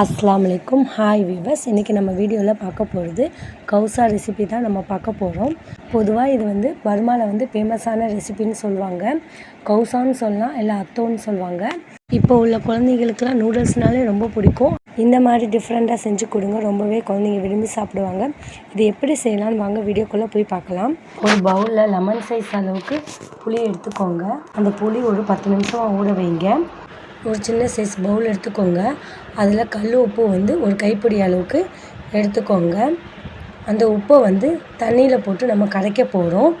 அஸ்லாம் வலைக்கும் hi viewers இன்றைக்கி நம்ம வீடியோவில் பார்க்க போகிறது கௌசா ரெசிபி தான் நம்ம பார்க்க போகிறோம் பொதுவாக இது வந்து பர்மாவில் வந்து ஃபேமஸான ரெசிபின்னு சொல்லுவாங்க. கௌசான்னு சொல்லலாம் இல்லை அத்தோன்னு சொல்லுவாங்க. இப்போ உள்ள குழந்தைங்களுக்குலாம் நூடுல்ஸ்னாலே ரொம்ப பிடிக்கும். இந்த மாதிரி டிஃப்ரெண்ட்டாக செஞ்சு கொடுங்க. ரொம்பவே குழந்தைங்க விரும்பி சாப்பிடுவாங்க. இது எப்படி செய்யலாம்னு வாங்க வீடியோக்குள்ளே போய் பார்க்கலாம். ஒரு பவுலில் லெமன் சைஸ் அளவுக்கு புளி எடுத்துக்கோங்க. அந்த புளி ஒரு பத்து நிமிஷம் ஊற வைங்க. ஒரு சின்ன சைஸ் பவுல் எடுத்துக்கோங்க. அதில் கல் உப்பு வந்து ஒரு கைப்பிடி அளவுக்கு எடுத்துக்கோங்க. அந்த உப்பை வந்து தண்ணியில் போட்டு நம்ம கரைக்க போகிறோம்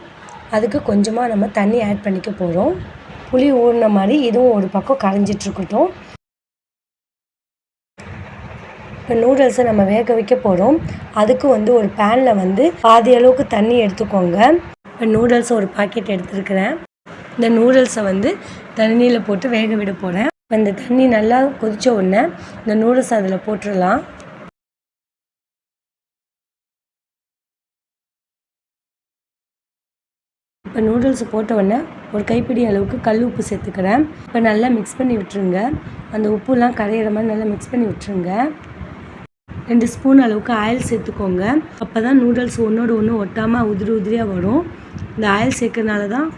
அதுக்கு கொஞ்சமாக நம்ம தண்ணி ஆட் பண்ணிக்க போகிறோம் புளி ஊறின மாதிரி இதுவும் ஒரு பக்கம் கரைஞ்சிட்ருக்கட்டும் இப்போ நூடுல்ஸை நம்ம வேக வைக்க போகிறோம் அதுக்கு வந்து ஒரு பேனில் வந்து பாதி அளவுக்கு தண்ணி எடுத்துக்கோங்க. இப்போ நூடுல்ஸ் ஒரு பாக்கெட் எடுத்துருக்கிறேன். இந்த நூடுல்ஸை வந்து தண்ணியில் போட்டு வேக விட போகிறேன் இப்போ இந்த தண்ணி நல்லா கொதித்த உடனே இந்த நூடுல்ஸ் அதில் போட்டுடலாம். இப்போ நூடுல்ஸ் போட்ட உடனே ஒரு கைப்பிடி அளவுக்கு கல் உப்பு சேர்த்துக்கிறேன். இப்போ நல்லா மிக்ஸ் பண்ணி விட்டுருங்க. அந்த உப்புலாம் கரையிற மாதிரி நல்லா மிக்ஸ் பண்ணி விட்டுருங்க. ரெண்டு ஸ்பூன் அளவுக்கு ஆயில் சேர்த்துக்கோங்க. அப்போ தான் நூடுல்ஸ் ஒன்றோடு ஒன்று ஒட்டாமல் உதிரி உதிரியாக வரும். இந்த ஆயில் சேர்க்கறனால தான்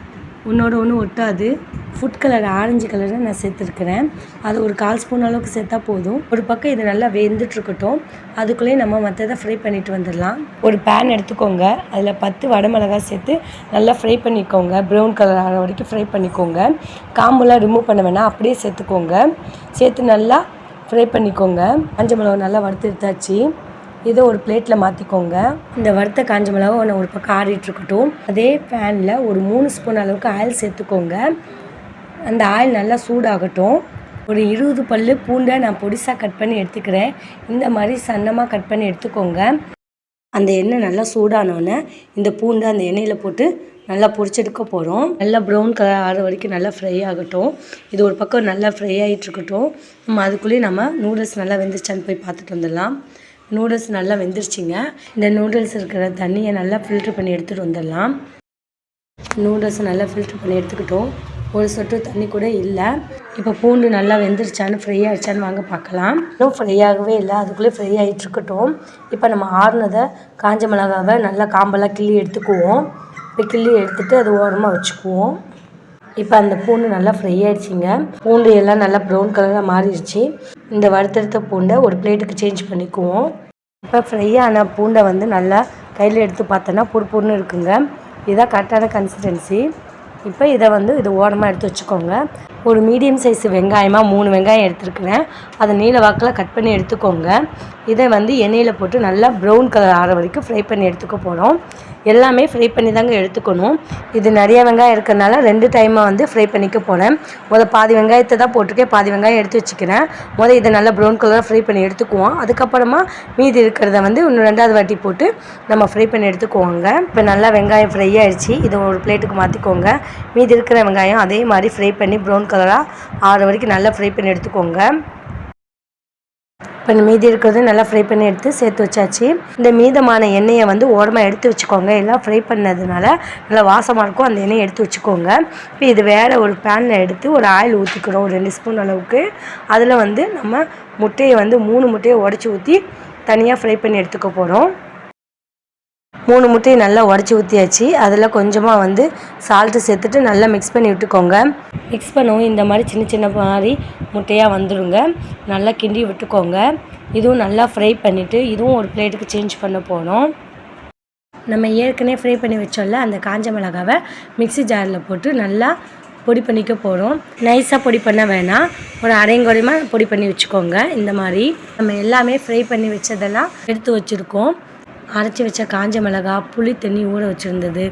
ஒன்றோட ஒன்று ஒட்டாது. ஃபுட் கலர் ஆரஞ்சு கலரை நான் சேர்த்துருக்குறேன். அது ஒரு கால் ஸ்பூன் அளவுக்கு சேர்த்தா போதும். ஒரு பக்கம் இது நல்லா வெந்துட்டுருக்கட்டும். அதுக்குள்ளேயே நம்ம மற்றதை ஃப்ரை பண்ணிட்டு வந்துடலாம். ஒரு பேன் எடுத்துக்கோங்க. அதில் பத்து வடமிளகாய் சேர்த்து நல்லா ஃப்ரை பண்ணிக்கோங்க. ப்ரௌன் கலர் ஆகிற வரைக்கும் ஃப்ரை பண்ணிக்கோங்க. காம்புலாம் ரிமூவ் பண்ண வேணாம். அப்படியே சேர்த்துக்கோங்க. சேர்த்து நல்லா ஃப்ரை பண்ணிக்கோங்க. மஞ்சள் மிளகா நல்லா வறுத்து எடுத்தாச்சு. இதை ஒரு பிளேட்டில் மாற்றிக்கோங்க இந்த வறுத்த காஞ்ச மிளகா ஒன்று ஒரு பக்கம் ஆறிட்டுருக்கட்டும். அதே பேனில் ஒரு மூணு ஸ்பூன் அளவுக்கு ஆயில் சேர்த்துக்கோங்க. அந்த ஆயில் நல்லா சூடாகட்டும். ஒரு இருபது பல் பூண்டை நான் பொடிசாக கட் பண்ணி எடுத்துக்கிறேன். இந்த மாதிரி சன்னமாக கட் பண்ணி எடுத்துக்கோங்க. அந்த எண்ணெய் நல்லா சூடானோடனே இந்த பூண்டை அந்த எண்ணெயில் போட்டு நல்லா பொரிச்செடுக்க போகிறோம் நல்லா ப்ரௌன் கலர் ஆகிற வரைக்கும் நல்லா ஃப்ரை ஆகட்டும். இது ஒரு பக்கம் நல்லா ஃப்ரை ஆகிட்டு இருக்கட்டும் நம்ம அதுக்குள்ளேயே நம்ம நூடுல்ஸ் நல்லா வெந்துருச்சான்னு போய் பார்த்துட்டு வந்துடலாம். நூடுல்ஸ் நல்லா வெந்துருச்சுங்க. இந்த நூடுல்ஸ் இருக்கிற தண்ணியை நல்லா ஃபில்ட்ரு பண்ணி எடுத்துகிட்டு வந்துடலாம். நூடுல்ஸ் நல்லா ஃபில்ட்ரு பண்ணி எடுத்துக்கிட்டோம். ஒரு சொட்டு தண்ணி கூட இல்லை. இப்போ பூண்டு நல்லா வெந்துருச்சான்னு ஃப்ரை ஆகிடுச்சான்னு வாங்க பார்க்கலாம் இன்னும் ஃப்ரை ஆகவே இல்லை. அதுக்குள்ளே ஃப்ரை ஆகிட்டு இருக்கட்டும். இப்போ நம்ம ஆறுனதை காஞ்ச மிளகாவை நல்லா காம்பெல்லாம் கிள்ளி எடுத்துக்குவோம். இப்போ கிள்ளி எடுத்துகிட்டு அது ஓரமாக வச்சுக்குவோம். இப்போ அந்த பூண்டு நல்லா ஃப்ரை ஆயிடுச்சிங்க. பூண்டு எல்லாம் நல்லா ப்ரௌன் கலராக மாறிடுச்சு. இந்த வறுத்தெடுத்த பூண்டை ஒரு பிளேட்டுக்கு சேஞ்ச் பண்ணிக்குவோம். இப்போ ஃப்ரை ஆன பூண்டை வந்து நல்லா கையில் எடுத்து பார்த்தோன்னா பொறு இருக்குங்க. இதுதான் கரெக்டான கன்சிஸ்டன்சி இப்போ இதை வந்து இது ஓரமாக எடுத்து வச்சுக்கோங்க. ஒரு மீடியம் சைஸ் வெங்காயமாக மூணு வெங்காயம் எடுத்துருக்குறேன். அதை நீல வாக்கில் கட் பண்ணி எடுத்துக்கோங்க. இதை வந்து எண்ணெயில் போட்டு நல்லா ப்ரௌன் கலர் ஆகிற வரைக்கும் ஃப்ரை பண்ணி எடுத்துக்க போகிறோம் எல்லாமே ஃப்ரை பண்ணி தாங்க எடுத்துக்கணும். இது நிறைய வெங்காயம் இருக்கிறனால ரெண்டு டைமாக வந்து ஃப்ரை பண்ணிக்க போகிறேன் முதல் பாதி வெங்காயத்தை தான் போட்டிருக்கேன். பாதி வெங்காயம் எடுத்து வச்சுக்கிறேன். முதல் இதை நல்லா ப்ரௌன் கலராக ஃப்ரை பண்ணி எடுத்துக்குவோம். அதுக்கப்புறமா மீதி இருக்கிறத வந்து இன்னும் ரெண்டாவது வாட்டி போட்டு நம்ம ஃப்ரை பண்ணி எடுத்துக்குவோங்க. இப்போ நல்லா வெங்காயம் ஃப்ரை ஆகிடுச்சு இதை ஒரு பிளேட்டுக்கு மாற்றிக்கோங்க மீதி இருக்கிற வெங்காயம் அதே மாதிரி ஃப்ரை பண்ணி ப்ரௌன் கலராக ஆறு வரைக்கும் நல்லா ஃப்ரை பண்ணி எடுத்துக்கோங்க. இப்போ மீதி இருக்கிறது நல்லா ஃப்ரை பண்ணி எடுத்து சேர்த்து வச்சாச்சு. இந்த மீதமான எண்ணெயை வந்து ஓரமாக எடுத்து வச்சுக்கோங்க. எல்லாம் ஃப்ரை பண்ணதுனால நல்லா வாசமாக இருக்கும். அந்த எண்ணெயை எடுத்து வச்சுக்கோங்க. இப்போ இது வேறு ஒரு பேனில் எடுத்து ஒரு ஆயில் ஊற்றிக்கிறோம் ஒரு ரெண்டு ஸ்பூன் அளவுக்கு. அதில் வந்து நம்ம முட்டையை வந்து மூணு முட்டையை உடச்சி ஊற்றி தனியாக ஃப்ரை பண்ணி எடுத்துக்க போகிறோம் மூணு முட்டையை நல்லா உடச்சி ஊற்றியாச்சு அதில் கொஞ்சமாக வந்து சால்ட்டு சேர்த்துட்டு நல்லா மிக்ஸ் பண்ணி விட்டுக்கோங்க. மிக்ஸ் பண்ணவும் இந்த மாதிரி சின்ன சின்ன மாதிரி முட்டையாக வந்துடுங்க. நல்லா கிண்டி விட்டுக்கோங்க. இதுவும் நல்லா ஃப்ரை பண்ணிவிட்டு இதுவும் ஒரு பிளேட்டுக்கு சேஞ்ச் பண்ண போகிறோம் நம்ம ஏற்கனவே ஃப்ரை பண்ணி வச்சோம்ல அந்த காஞ்ச மிளகாவை மிக்சி ஜாரில் போட்டு நல்லா பொடி பண்ணிக்க போகிறோம் நைஸாக பொடி பண்ண வேணாம். ஒரு அரைங்குறையமாக பொடி பண்ணி வச்சுக்கோங்க. இந்த மாதிரி நம்ம எல்லாமே ஃப்ரை பண்ணி வச்சதெல்லாம் எடுத்து வச்சுருக்கோம். அரைச்சி வச்ச காஞ்ச மிளகா புளி தண்ணி ஊற வச்சுருந்தது.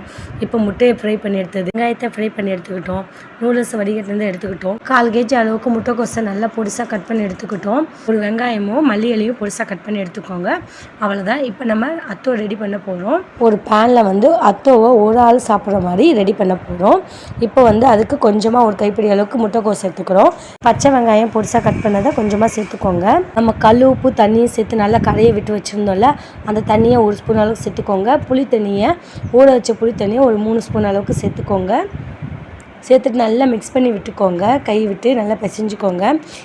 இப்போ முட்டையை ஃப்ரை பண்ணி எடுத்தது. வெங்காயத்தை ஃப்ரை பண்ணி எடுத்துக்கிட்டோம். நூடுல்ஸ் வடிகட்டிலேருந்து எடுத்துக்கிட்டோம். கால் கேஜி அளவுக்கு முட்டைக்கோசை நல்லா பொடிசாக கட் பண்ணி எடுத்துக்கிட்டோம். ஒரு வெங்காயமும் மல்லி இலையும் பொடிசாக கட் பண்ணி எடுத்துக்கோங்க. அவ்வளோதான் இப்போ நம்ம அத்தோ ரெடி பண்ண போகிறோம் ஒரு பேனில் வந்து அத்தோவை ஒரு ஆள் சாப்பிட்ற மாதிரி ரெடி பண்ண போகிறோம் இப்போ வந்து அதுக்கு கொஞ்சமாக ஒரு கைப்பிடி அளவுக்கு முட்டைக்கோஸ் சேர்த்துக்கிறோம் பச்சை வெங்காயம் பொடிசாக கட் பண்ணதை கொஞ்சமாக சேர்த்துக்கோங்க. நம்ம கல் உப்பு தண்ணியும் சேர்த்து நல்லா கரையை விட்டு வச்சுருந்தோம்ல அந்த தண்ணியை ஒரு ஸ்பூன் அளவுக்கு சேர்த்துக்கோங்க. புளி தண்ணியை ஊற வச்ச புளி தண்ணியை ஒரு மூணு ஸ்பூன் அளவுக்கு சேர்த்துக்கோங்க. சேர்த்துட்டு நல்லா மிக்ஸ் பண்ணி விட்டுக்கோங்க. கை விட்டு நல்லா பிசைஞ்சுக்கோங்க.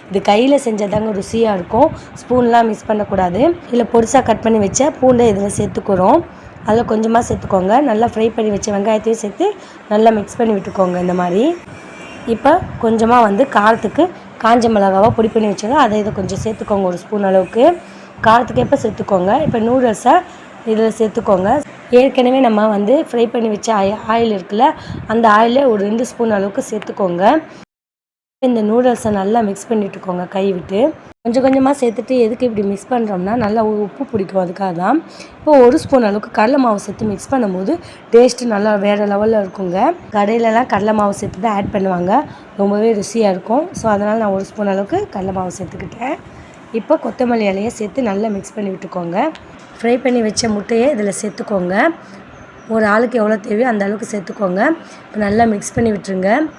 இது கையில் செஞ்சதாங்க ருசியாக இருக்கும். ஸ்பூன்லாம் மிக்ஸ் பண்ணக்கூடாது. இதில் பொடிசாக கட் பண்ணி வச்ச பூண்டை இதில் சேர்த்துக்கிறோம். அதில் கொஞ்சமாக சேர்த்துக்கோங்க. நல்லா ஃப்ரை பண்ணி வச்ச வெங்காயத்தையும் சேர்த்து நல்லா மிக்ஸ் பண்ணி விட்டுக்கோங்க இந்த மாதிரி. இப்போ கொஞ்சமாக வந்து காரத்துக்கு காஞ்ச மிளகாவை பொடி பண்ணி வச்சுங்க அதை இதை கொஞ்சம் சேர்த்துக்கோங்க ஒரு ஸ்பூன் அளவுக்கு. காரத்துக்கு எப்போ சேர்த்துக்கோங்க. இப்போ நூடுல்ஸை இதில் சேர்த்துக்கோங்க. ஏற்கனவே நம்ம வந்து ஃப்ரை பண்ணி வச்ச ஆயி ஆயில் இருக்குல்ல அந்த ஆயிலே ஒரு ரெண்டு ஸ்பூன் அளவுக்கு சேர்த்துக்கோங்க. இந்த நூடுல்ஸை நல்லா மிக்ஸ் பண்ணிட்டுக்கோங்க கை விட்டு. கொஞ்சம் கொஞ்சமாக சேர்த்துட்டு எதுக்கு இப்படி மிக்ஸ் பண்ணுறோம்னா நல்லா உப்பு பிடிக்கும் அதுக்காக தான். இப்போ ஒரு ஸ்பூன் அளவுக்கு கடலை மாவு சேர்த்து மிக்ஸ் பண்ணும்போது டேஸ்ட்டு நல்லா வேறு லெவலில் இருக்குங்க. கடையிலலாம் கடலை மாவு சேர்த்து தான் ஆட் பண்ணுவாங்க. ரொம்பவே ருசியாக இருக்கும். ஸோ அதனால் நான் ஒரு ஸ்பூன் அளவுக்கு கடலை மாவு சேர்த்துக்கிட்டேன். இப்போ கொத்தமல்லி இலையை சேர்த்து நல்லா மிக்ஸ் பண்ணி விட்டுக்கோங்க. ஃப்ரை பண்ணி வச்ச முட்டையை இதில் சேர்த்துக்கோங்க. ஒரு ஆளுக்கு எவ்வளோ தேவையோ அந்த அளவுக்கு சேர்த்துக்கோங்க. இப்போ நல்லா மிக்ஸ் பண்ணி விட்டுருங்க.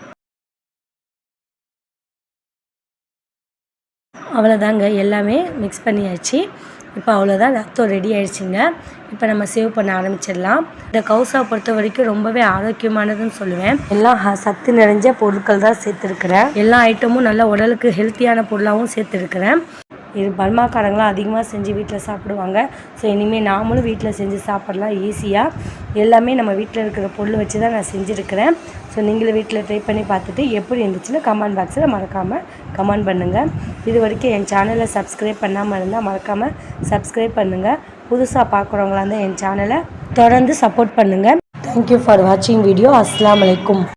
அவ்வளோதாங்க எல்லாமே மிக்ஸ் பண்ணியாச்சு. இப்போ அவ்வளோதான் ரத்தம் ரெடி ஆயிடுச்சுங்க. இப்போ நம்ம சேவ் பண்ண ஆரம்பிச்சிடலாம். இந்த கவுசா பொறுத்த வரைக்கும் ரொம்பவே ஆரோக்கியமானதுன்னு சொல்லுவேன். எல்லாம் ஹ- சத்து நிறைஞ்ச பொருட்கள் தான் சேர்த்துருக்குறேன். எல்லா ஐட்டமும் நல்ல உடலுக்கு ஹெல்த்தியான பொருளாகவும் சேர்த்துருக்குறேன். இது பர்மாக்காரங்களாம் அதிகமாக செஞ்சு வீட்டில் சாப்பிடுவாங்க. ஸோ இனிமேல் நாமளும் வீட்டில் செஞ்சு சாப்பிட்லாம் ஈஸியாக எல்லாமே நம்ம வீட்டில் இருக்கிற பொருள் வச்சு தான் நான் செஞ்சுருக்கிறேன். ஸோ நீங்களும் வீட்டில் ட்ரை பண்ணி பார்த்துட்டு எப்படி இருந்துச்சுன்னு கமெண்ட் பாக்ஸில் மறக்காமல் கமெண்ட் பண்ணுங்கள் இது வரைக்கும் என் சேனலை சப்ஸ்கிரைப் பண்ணாமல் இருந்தால் மறக்காமல் சப்ஸ்கிரைப் பண்ணுங்கள் புதுசாக பார்க்குறவங்களா இருந்தால் என் சேனலை தொடர்ந்து சப்போர்ட் பண்ணுங்கள் தேங்க்யூ ஃபார் வாட்சிங் வீடியோ அஸ்லாம் வலைக்கும்